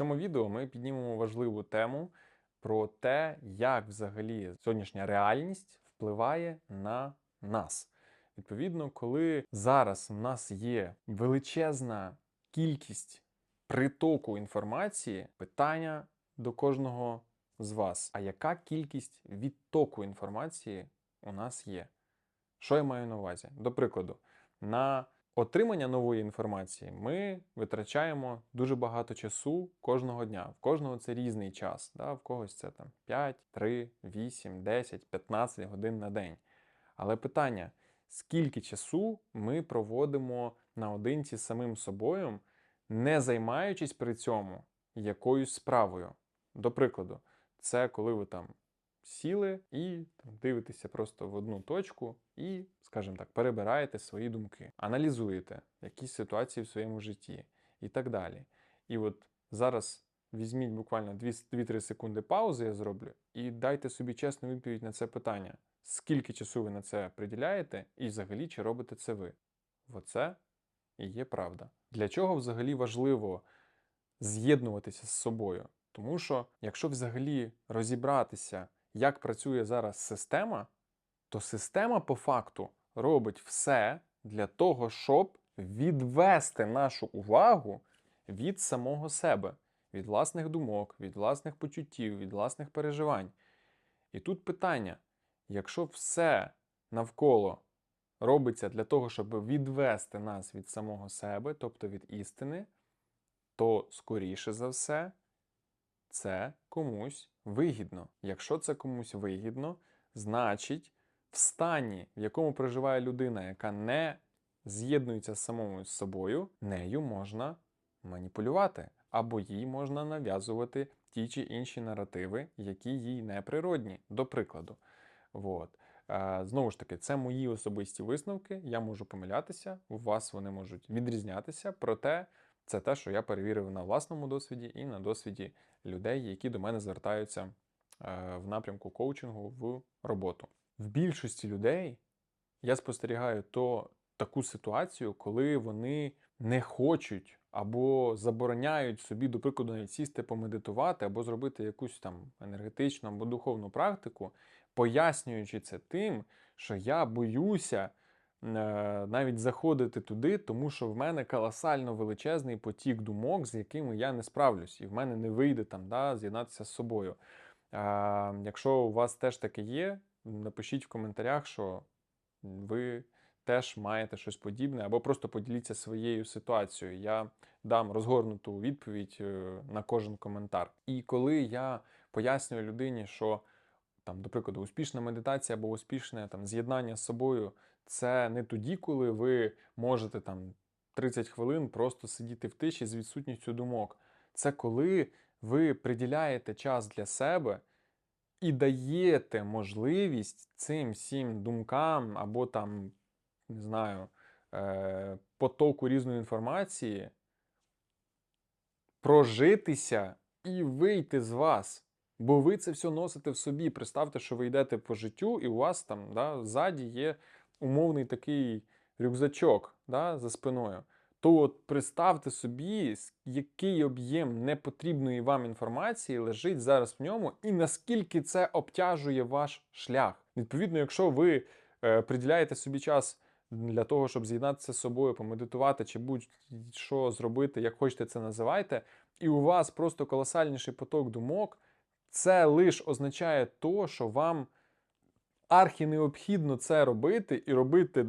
цьому відео ми піднімемо важливу тему про те, як взагалі сьогоднішня реальність впливає на нас. Відповідно, коли зараз в нас є величезна кількість притоку інформації, питання до кожного з вас: а яка кількість відтоку інформації у нас є? Що я маю на увазі? До прикладу, на отримання нової інформації ми витрачаємо дуже багато часу кожного дня. В кожного це різний час. Да? В когось це там 5, 3, 8, 10, 15 годин на день. Але питання: скільки часу ми проводимо наодинці з самим собою, не займаючись при цьому якоюсь справою? До прикладу, це коли ви там сіли і там, дивитеся просто в одну точку і, скажімо так, перебираєте свої думки, аналізуєте якісь ситуації в своєму житті і так далі. І от зараз візьміть буквально 2-3 секунди паузи, я зроблю, і дайте собі чесну відповідь на це питання. Скільки часу ви на це приділяєте, і взагалі чи робите це ви? Оце і є правда. Для чого взагалі важливо з'єднуватися з собою? Тому що, якщо взагалі розібратися, як працює зараз система, то система по факту робить все для того, щоб відвести нашу увагу від самого себе, від власних думок, від власних почуттів, від власних переживань. І тут питання: якщо все навколо робиться для того, щоб відвести нас від самого себе, тобто від істини, то скоріше за все це комусь вигідно. Якщо це комусь вигідно, значить в стані, в якому проживає людина, яка не з'єднується з самою з собою, нею можна маніпулювати, або їй можна нав'язувати ті чи інші наративи, які їй не природні, до прикладу. От. Е, Знову ж таки, це мої особисті висновки. Я можу помилятися, у вас вони можуть відрізнятися, проте це те, що я перевірив на власному досвіді і на досвіді людей, які до мене звертаються е, в напрямку коучингу в роботу. В більшості людей я спостерігаю то таку ситуацію, коли вони не хочуть або забороняють собі, до прикладу, навіть сісти помедитувати, або зробити якусь там енергетичну або духовну практику, пояснюючи це тим, що я боюся. Е, Навіть заходити туди, тому що в мене колосально величезний потік думок, з якими я не справлюсь, і в мене не вийде там да, з'єднатися з собою. А, Якщо у вас теж таке є, напишіть в коментарях, що ви теж маєте щось подібне, або просто поділіться своєю ситуацією. Я дам розгорнуту відповідь е, на кожен коментар. І коли я пояснюю людині, що там, до прикладу, успішна медитація або успішне там з'єднання з собою, це не тоді, коли ви можете там 30 хвилин просто сидіти в тиші з відсутністю думок. Це коли ви приділяєте час для себе і даєте можливість цим всім думкам або там, не знаю, е, потоку різної інформації прожитися і вийти з вас. Бо ви це все носите в собі. Представте, що ви йдете по життю, і у вас там да, ззаді є умовний такий рюкзачок да, за спиною. То от представте собі, який об'єм непотрібної вам інформації лежить зараз в ньому, і наскільки це обтяжує ваш шлях. Відповідно, якщо ви е, приділяєте собі час для того, щоб з'єднатися з собою, помедитувати чи будь-що зробити, як хочете це називайте, і у вас просто колосальніший поток думок, це лише означає то, що вам архі необхідно це робити і робити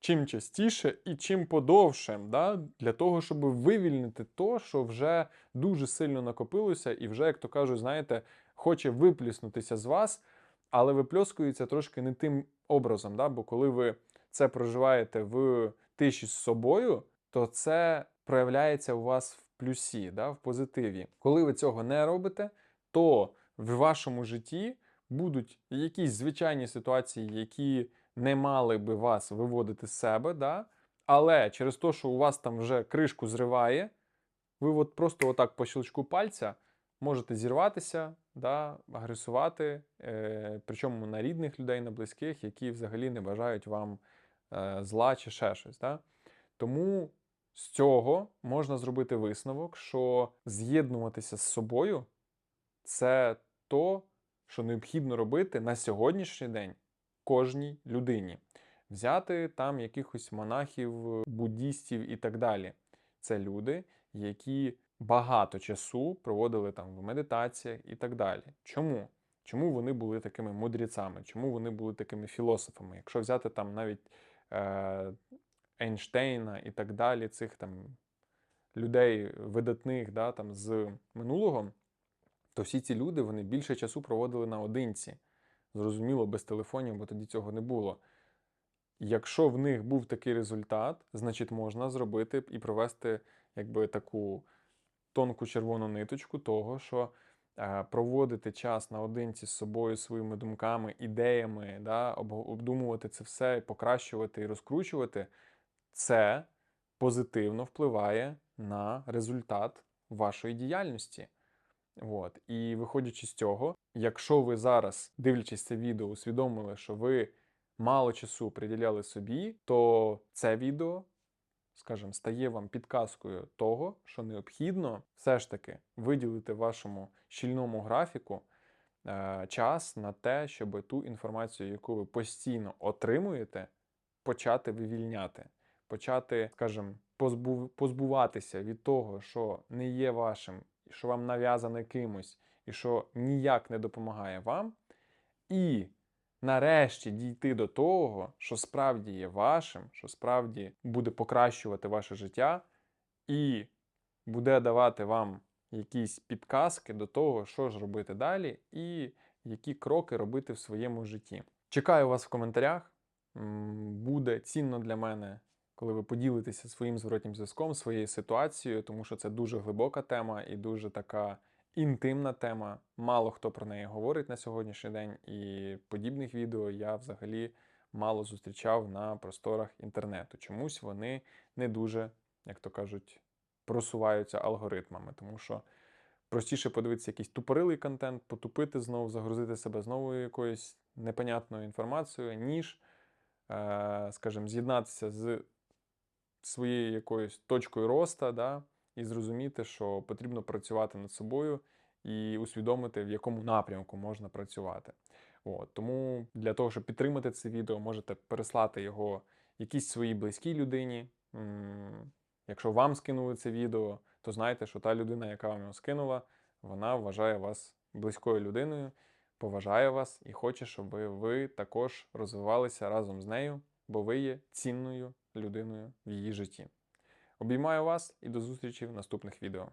чим частіше і чим подовше, да? для того, щоб вивільнити то, що вже дуже сильно накопилося, і вже, як то кажуть, знаєте, хоче випліснутися з вас, але випльоскується трошки не тим образом. Да? Бо коли ви це проживаєте в тиші з собою, то це проявляється у вас в плюсі, да? в позитиві. Коли ви цього не робите, то в вашому житті будуть якісь звичайні ситуації, які не мали би вас виводити з себе, да? але через те, що у вас там вже кришку зриває, ви от просто отак по щелчку пальця можете зірватися, да? агресувати, е, причому на рідних людей, на близьких, які взагалі не бажають вам е, зла чи ще щось. Да? Тому З цього можна зробити висновок, що з'єднуватися з собою це то, що необхідно робити на сьогоднішній день кожній людині. Взяти там якихось монахів, буддістів і так далі. Це люди, які багато часу проводили там в медитаціях і так далі. Чому? Чому вони були такими мудрецями? Чому вони були такими філософами? Якщо взяти там навіть е, Ейнштейна і так далі, цих там людей видатних да, там, з минулого, то всі ці люди вони більше часу проводили наодинці. Зрозуміло, без телефонів, бо тоді цього не було. Якщо в них був такий результат, значить можна зробити і провести якби таку тонку червону ниточку того, що е, проводити час наодинці з собою, своїми думками, ідеями, да, обдумувати це все, покращувати і розкручувати, це позитивно впливає на результат вашої діяльності. От. І виходячи з цього, якщо ви зараз, дивлячись це відео, усвідомили, що ви мало часу приділяли собі, то це відео, скажімо, стає вам підказкою того, що необхідно все ж таки виділити вашому щільному графіку е, час на те, щоб ту інформацію, яку ви постійно отримуєте, почати вивільняти, почати, скажімо, позбу- позбуватися від того, що не є вашим, що вам нав'язане кимось, і що ніяк не допомагає вам, і нарешті дійти до того, що справді є вашим, що справді буде покращувати ваше життя, і буде давати вам якісь підказки до того, що ж робити далі, і які кроки робити в своєму житті. Чекаю вас в коментарях. Буде цінно для мене, коли ви поділитеся своїм зворотнім зв'язком, своєю ситуацією, тому що це дуже глибока тема і дуже така інтимна тема. Мало хто про неї говорить на сьогоднішній день, і подібних відео я взагалі мало зустрічав на просторах інтернету. Чомусь вони не дуже, як то кажуть, просуваються алгоритмами, тому що простіше подивитися якийсь тупорилий контент, потупити знову, загрузити себе знову якоюсь непонятною інформацією, ніж, е, скажімо, з'єднатися з своєю якоюсь точкою росту, да, і зрозуміти, що потрібно працювати над собою і усвідомити, в якому напрямку можна працювати. От, тому для того, щоб підтримати це відео, можете переслати його якійсь своїй близькій людині. Якщо вам скинули це відео, то знайте, що та людина, яка вам його скинула, вона вважає вас близькою людиною, поважає вас і хоче, щоб ви також розвивалися разом з нею, бо ви є цінною людиною в її житті. Обіймаю вас і до зустрічі в наступних відео.